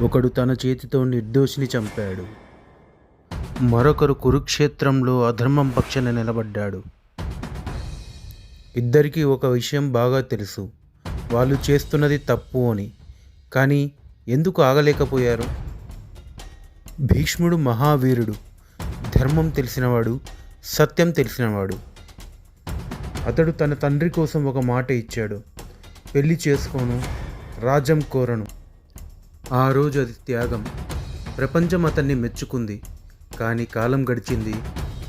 ఒకడు తన చేతితో నిర్దోషిని చంపాడు. మరొకరు కురుక్షేత్రంలో అధర్మం పక్షాన నిలబడ్డాడు. ఇద్దరికీ ఒక విషయం బాగా తెలుసు. వాళ్ళు చేస్తున్నది తప్పు అని. కానీ ఎందుకు ఆగలేకపోయారు? భీష్ముడు మహావీరుడు. ధర్మం తెలిసినవాడు సత్యం తెలిసినవాడు. అతడు తన తండ్రి కోసం ఒక మాట ఇచ్చాడు. పెళ్ళి చేసుకోను రాజ్యం కోరను. ఆ రోజు అది త్యాగం. ప్రపంచం అతన్ని మెచ్చుకుంది. కానీ కాలం గడిచింది.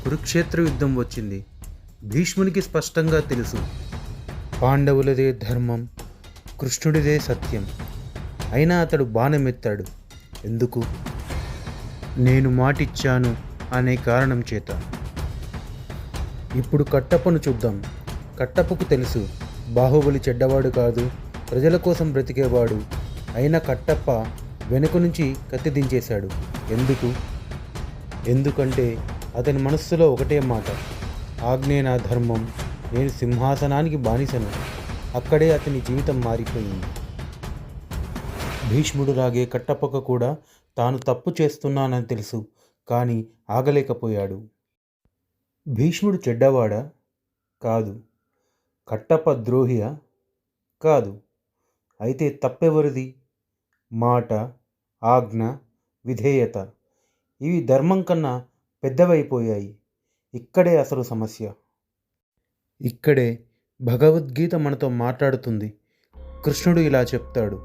కురుక్షేత్ర యుద్ధం వచ్చింది. భీష్మునికి స్పష్టంగా తెలుసు. పాండవులదే ధర్మం కృష్ణుడిదే సత్యం. అయినా అతడు బాణమెత్తాడు. ఎందుకు? నేను మాటిచ్చాను అనే కారణం చేత. ఇప్పుడు కట్టప్పను చూద్దాం. కట్టప్పకు తెలుసు బాహుబలి చెడ్డవాడు కాదు ప్రజల కోసం బ్రతికేవాడు అయినా కట్టప్ప వెనుక నుంచి కత్తి దించేశాడు. ఎందుకు? ఎందుకంటే అతని మనస్సులో ఒకటే మాట. ఆజ్ఞే నా ధర్మం నేను సింహాసనానికి బానిసను. అక్కడే అతని జీవితం మారిపోయింది. భీష్ముడు లాగే కట్టప్పక కూడా తాను తప్పు చేస్తున్నానని తెలుసు కానీ ఆగలేకపోయాడు. భీష్ముడు చెడ్డవాడా? కాదు. కట్టప్ప ద్రోహియా? కాదు. అయితే తప్పెవరిది? మాట ఆజ్ఞ విధేయత ఇవి ధర్మం కన్నా పెద్దవైపోయాయి. ఇక్కడే అసలు సమస్య. ఇక్కడే భగవద్గీత మనతో మాట్లాడుతుంది. కృష్ణుడు ఇలా చెప్తాడు.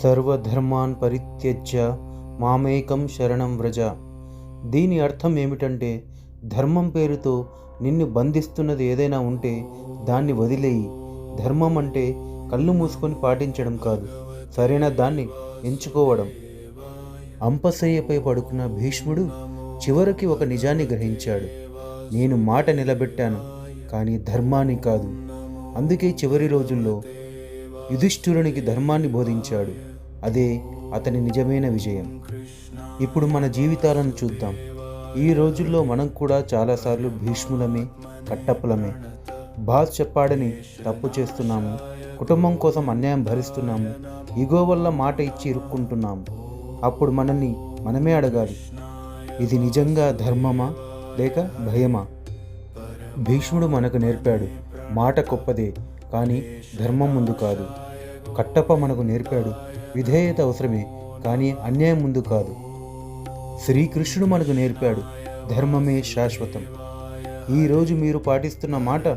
సర్వధర్మాన్ పరిత్యజ్య మామేకం శరణం వ్రజ. దీని అర్థం ఏమిటంటే ధర్మం పేరుతో నిన్ను బంధిస్తున్నది ఏదైనా ఉంటే దాన్ని వదిలేయి. ధర్మం అంటే కళ్ళు మూసుకొని పాటించడం కాదు. సరైన దాన్ని ఎంచుకోవడం. అంపశయ్యపై పడుకున్న భీష్ముడు చివరికి ఒక నిజాన్ని గ్రహించాడు. నేను మాట నిలబెట్టాను కానీ ధర్మాన్ని కాదు. అందుకే చివరి రోజుల్లో యుధిష్ఠురునికి ధర్మాన్ని బోధించాడు. అదే అతని నిజమైన విజయం. ఇప్పుడు మన జీవితాలను చూద్దాం. ఈ రోజుల్లో మనం కూడా చాలాసార్లు భీష్ములమే కట్టప్పులమే బాస్ చెప్పాడని తప్పు చేస్తున్నాము. కుటుంబం కోసం అన్యాయం భరిస్తున్నాము. ఇగో వల్ల మాట ఇచ్చి ఇరుక్కుంటున్నాము. అప్పుడు మనల్ని మనమే అడగాలి. ఇది నిజంగా ధర్మమా లేక భయమా? భీష్ముడు మనకు నేర్పాడు మాట గొప్పదే కానీ ధర్మం ముందు కాదు. కట్టప్ప మనకు నేర్పాడు విధేయత అవసరమే కానీ అన్యాయం ముందు కాదు. శ్రీకృష్ణుడు మనకు నేర్పాడు ధర్మమే శాశ్వతం. ఈరోజు మీరు పాటిస్తున్న మాట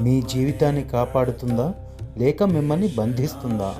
మీ జీవితాన్ని కాపాడుతుందా? లేక మిమ్మల్ని బంధిస్తుందా?